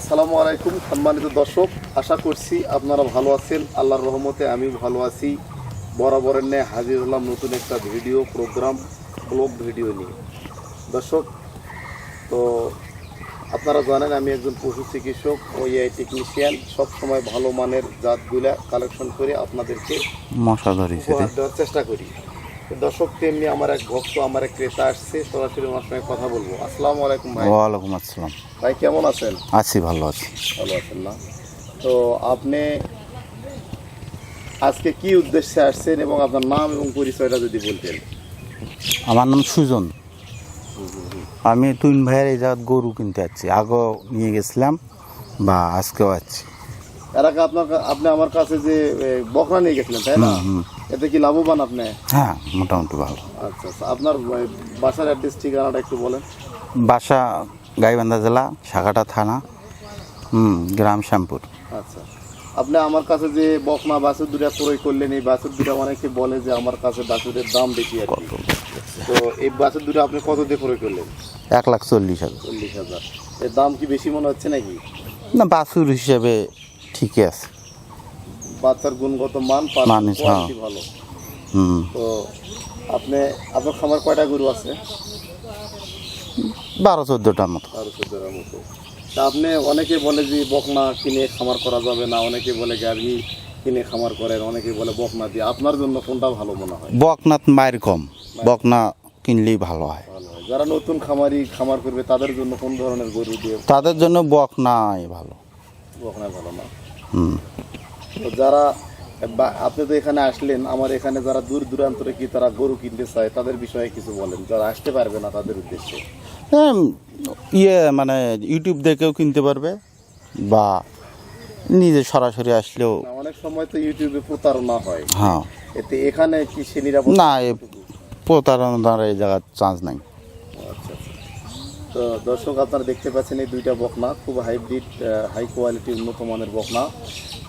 আসসালামু আলাইকুম সম্মানিত দর্শক আশা করছি আপনারা ভালো আছেন। আল্লাহর রহমতে আমি ভালো আছি। বরাবরের ন্যায় হাজির হলাম নতুন একটা ভিডিও প্রোগ্রাম ব্লগ ভিডিও নিয়ে। দর্শক তো আপনারা জানেন আমি একজন পশু চিকিৎসক ও এআই টেকনিশিয়ান। সবসময় ভালো মানের জাতগুলা কালেকশন করে আপনাদেরকে দেওয়ার চেষ্টা করি। দর্শক তেমনি আমার এক ভক্ত আমার এক ক্রেতা আসছে সরাসরি ওনার সঙ্গে কথা বলব। আসসালামু আলাইকুম ভাই। ওয়ালাইকুম আসসালাম। ভাই কেমন আছেন? আছি ভালো আছি। ভালো আছেন না? তো আপনি আজকে কি উদ্দেশ্যে আসছেন এবং আপনার নাম এবং পরিচয়টা যদি বলতেন। আমার নাম সুজন। আমি তুইন ভাইয়ের এই জায়গায় গরু কিনতে যাচ্ছি। আগে নিয়ে গেছিলাম বা আজকেও আছি এর আগে আপনার আপনি আমার কাছে যে বকরা নিয়ে গেছিলেন তাই না? এতে কি লাভবান আপনি? হ্যাঁ মোটামুটি ভালো। আচ্ছা আচ্ছা। আপনার বাসার অ্যাড্রেস ঠিকানাটা একটু বলেন। বাসা গাইবান্ধা জেলা শাখাটা থানা হুম গ্রাম শ্যামপুর। আচ্ছা। আপনি আমার কাছে যে বকনা বাছুর দুটা ক্রয় করলেন এই বাছুর দুটা অনেকে বলে যে আমার কাছে বাছুরের দাম বেশি আর কি। তো এই বাছুর দুটো আপনি কত দিয়ে ক্রয় করলেন? এক লাখ চল্লিশ হাজার। চল্লিশ হাজার। এর দাম কি বেশি মনে হচ্ছে নাকি? না বাছুর হিসেবে ঠিকই আছে। বাচ্চার গুণগত মান মান, হ্যাঁ। ভালো। হুম। তো আপনি আপনার খামার কয়টা গরু আছে? বারো চোদ্দোটার মতো। বারো চোদ্দটার মতো। তা আপনি অনেকে বলে যে বকনা কিনে খামার করা যাবে না অনেকে বলে গাভী কিনে খামার করেন অনেকে বলে বকনা দিয়ে। আপনার জন্য কোনটা ভালো মনে হয়? বকনাথ মায়ের কম। বকনা কিনলেই ভালো হয়। যারা নতুন খামারি খামার করবে তাদের জন্য কোন ধরনের গরু দিয়ে তাদের জন্য বকনাই ভালো। বকনা ভালো না? হুম। যারা আপনি তো এখানে আসলেন আমার এখানে যারা দূর দূরান্তরে কি তারা গরু কিনতে চায় তাদের বিষয়ে কিছু বলেন। যারা আসতে পারবে না তাদের উদ্দেশ্যে। হ্যাঁ ইয়ে মানে ইউটিউব দেখেও কিনতে পারবে বা নিজে সরাসরি আসলেও। অনেক সময় তো ইউটিউবে প্রতারণা হয়। হ্যাঁ। এতে এখানে কি সে নিরাপদ না প্রতারণার এই জায়গার চান্স নাই। তো দর্শক আপনারা দেখতে পাচ্ছেন এই দুইটা বকনা খুব হাইব্রিড হাই কোয়ালিটি উন্নত মানের বকনা।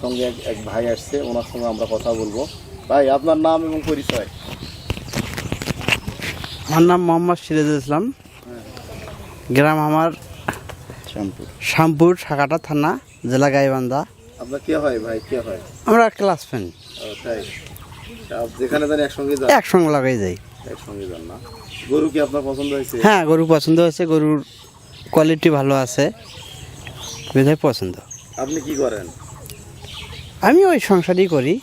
সঙ্গে এক এক ভাই আসছে ওনার সঙ্গে আমরা কথা বলব। ভাই আপনার নাম এবং পরিচয়? আমার নাম মোহাম্মদ সিরাজুল ইসলাম। গ্রাম আমার শ্যাম্পুর। শ্যামপুর শাখাটা থানা জেলা গাইবান্ধা। আপনার কে হয় ভাই? কে হয়? আমরা ক্লাস ফ্রেন্ড। তাই। যেখানে যান একসঙ্গে একসঙ্গে লাগাই যাই। একসঙ্গে যান না। গরু কি আপনার পছন্দ হয়েছে? হ্যাঁ গরু পছন্দ হয়েছে গরুর কোয়ালিটি ভালো আছে বিধায় পছন্দ। আপনি কি করেন? আমি ওই সংসারই করি।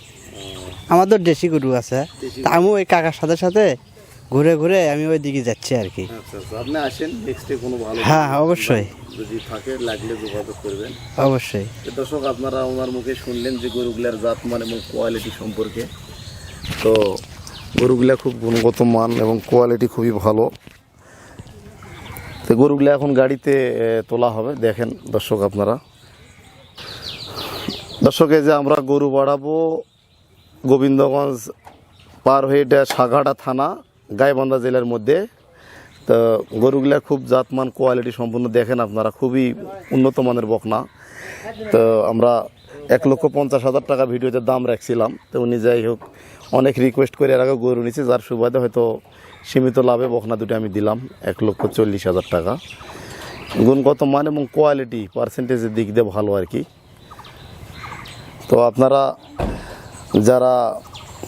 আমাদের দেশি গরু আছে। তা আমি ওই কাকার সাথে সাথে ঘুরে ঘুরে আমি ওই দিকে যাচ্ছি আর কি। আচ্ছা আচ্ছা। আপনি আসেন নেক্সটে কোনো ভালো হ্যাঁ, অবশ্যই। যদি থাকে লাগলে যোগাযোগ করবেন। অবশ্যই। তো দর্শক আপনারা ওনার মুখে শুনলেন যে গরুগুলার জাত মান এবং কোয়ালিটি সম্পর্কে। তো গরুগুলা খুব গুণগত মান এবং কোয়ালিটি খুবই ভালো। তো গরুগুলা এখন গাড়িতে তোলা হবে, দেখেন দর্শক আপনারা। দর্শক যে আমরা গরু বাড়াবো, গোবিন্দগঞ্জ পার হয়ে এটা সাঘাটা থানা, গাইবান্ধা জেলার মধ্যে। তো গরুগুলা খুব জাতমান কোয়ালিটি সম্পূর্ণ দেখেন আপনারা, খুবই উন্নত মানের বকনা। তো আমরা এক লক্ষ পঞ্চাশ হাজার টাকা ভিডিওতে দাম রাখছিলাম। তো উনি যাই হোক, অনেক রিকোয়েস্ট করে এর আগে গরু নিচ্ছে যার সুবাদে হয়তো সীমিত লাভে বখনা দুটো আমি দিলাম, এক লক্ষ চল্লিশ হাজার টাকা। গুণগত মান এবং কোয়ালিটি পার্সেন্টেজের দিক দিয়ে ভালো আর কি। তো আপনারা যারা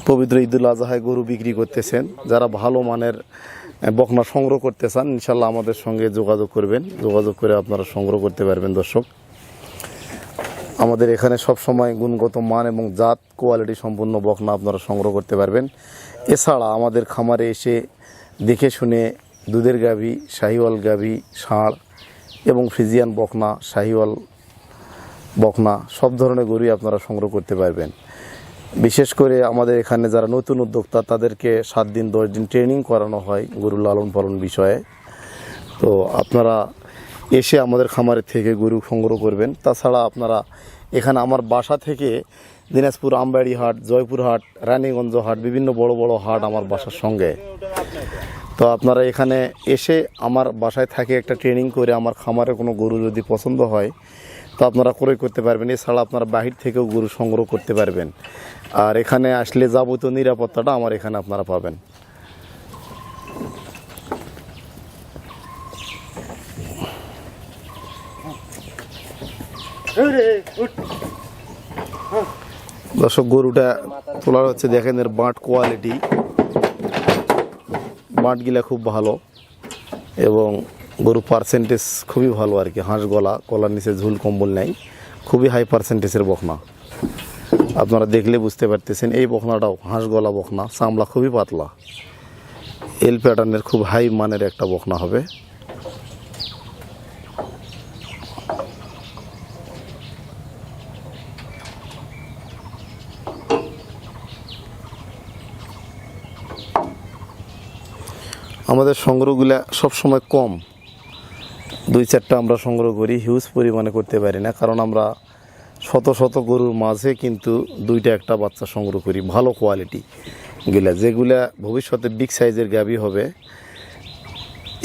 পবিত্র ঈদুল আজহায় গরু বিক্রি করতেছেন, যারা ভালো মানের বখনা সংগ্রহ করতে চান, ইনশাল্লাহ আমাদের সঙ্গে যোগাযোগ করবেন। যোগাযোগ করে আপনারা সংগ্রহ করতে পারবেন দর্শক। আমাদের এখানে সব সময় গুণগত মান এবং জাত কোয়ালিটি সম্পূর্ণ বকনা আপনারা সংগ্রহ করতে পারবেন। এছাড়া আমাদের খামারে এসে দেখে শুনে দুধের গাভী, শাহিওয়াল গাভী, ষাঁড় এবং ফিজিয়ান বকনা, শাহিওয়াল বকনা সব ধরনের গরুই আপনারা সংগ্রহ করতে পারবেন। বিশেষ করে আমাদের এখানে যারা নতুন উদ্যোক্তা, তাদেরকে সাত দিন, দশ দিন ট্রেনিং করানো হয় গরু লালন পালন বিষয়ে। তো আপনারা এসে আমাদের খামারের থেকে গরু সংগ্রহ করবেন। তাছাড়া আপনারা এখানে আমার বাসা থেকে দিনাজপুর, আমবাড়ি হাট, জয়পুর হাট, রানীগঞ্জ হাট, বিভিন্ন বড় বড় হাট আমার বাসার সঙ্গে। তো আপনারা এখানে এসে আমার বাসায় থাকে একটা ট্রেনিং করে আমার খামারে কোনো গরু যদি পছন্দ হয়, তো আপনারা ক্রয় করতে পারবেন। এছাড়া আপনারা বাহির থেকেও গরু সংগ্রহ করতে পারবেন। আর এখানে আসলে যাবতীয় নিরাপত্তাটা আমার এখানে আপনারা পাবেন। দর্শক, গরুটা তোলার হচ্ছে দেখেন এর বাঁট কোয়ালিটি বাঁটগুলা খুব ভালো এবং গরু পার্সেন্টেজ খুবই ভালো আর কি। হাঁস গলা গলার নিচে ঝুল কম্বল নেই, খুবই হাই পার্সেন্টেজের বকনা। আপনারা দেখলে বুঝতে পারতেছেন, এই বকনাটাও হাঁস গলা বকনা, চামড়া খুবই পাতলা। এল প্যাটার্নের খুব হাই মানের একটা বকনা হবে। আমাদের সংগ্রহগুলা সবসময় কম। দুই চারটা আমরা সংগ্রহ করি হিউজ পরিমাণে করতে পারি না। কারণ আমরা শত শত গরুর মাঝে কিন্তু দুইটা একটা বাচ্চা সংগ্রহ করি, ভালো কোয়ালিটি গুলা। যেগুলা ভবিষ্যতে বিগ সাইজের গাবি হবে,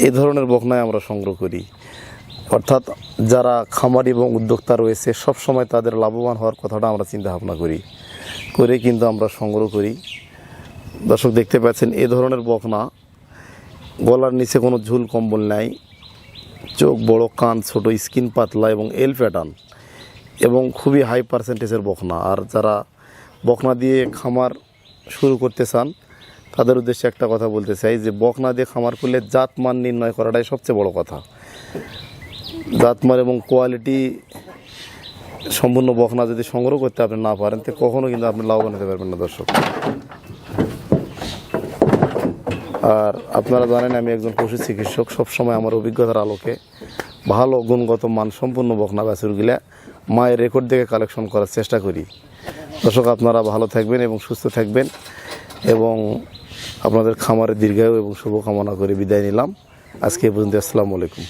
এ ধরনের বকনায় আমরা সংগ্রহ করি। অর্থাৎ যারা খামার এবং উদ্যোক্তা রয়েছে সব সময় তাদের লাভবান হওয়ার কথাটা আমরা চিন্তা ভাবনা করি। করে কিন্তু আমরা সংগ্রহ করি। দর্শক দেখতে পাচ্ছেন, এ ধরনের বকনা গলার নিচে কোনো ঝুল কম্বল নাই, চোখ বড়, কান ছোট, স্কিন পাতলা এবং এল প্যাটার্ন এবং খুবই হাই পার্সেন্টেজের বকনা। আর যারা বকনা দিয়ে খামার শুরু করতে চান, তাদের উদ্দেশ্যে একটা কথা বলতে চাই যে বকনা দিয়ে খামার করলে জাত মান নির্ণয় করাটাই সবচেয়ে বড় কথা। জাত জাতমান এবং কোয়ালিটি সম্পূর্ণ বকনা যদি সংগ্রহ করতে আপনি না পারেন, তো কখনো কিন্তু আপনি লাভবান হতে পারবেন না, দর্শক। আর আপনারা জানেন, আমি একজন পশু চিকিৎসক, সবসময় আমার অভিজ্ঞতার আলোকে। ভালো, গুণগত মান সম্পূর্ণ বকনা বাছুরগুলা মায়ের রেকর্ড দেখে কালেকশন করার চেষ্টা করি। দর্শক, আপনারা ভালো থাকবেন এবং সুস্থ থাকবেন এবং আপনাদের খামারের দীর্ঘায়ু এবং শুভকামনা করে বিদায় নিলাম। আজকে এ পর্যন্ত, আসসালামু আলাইকুম।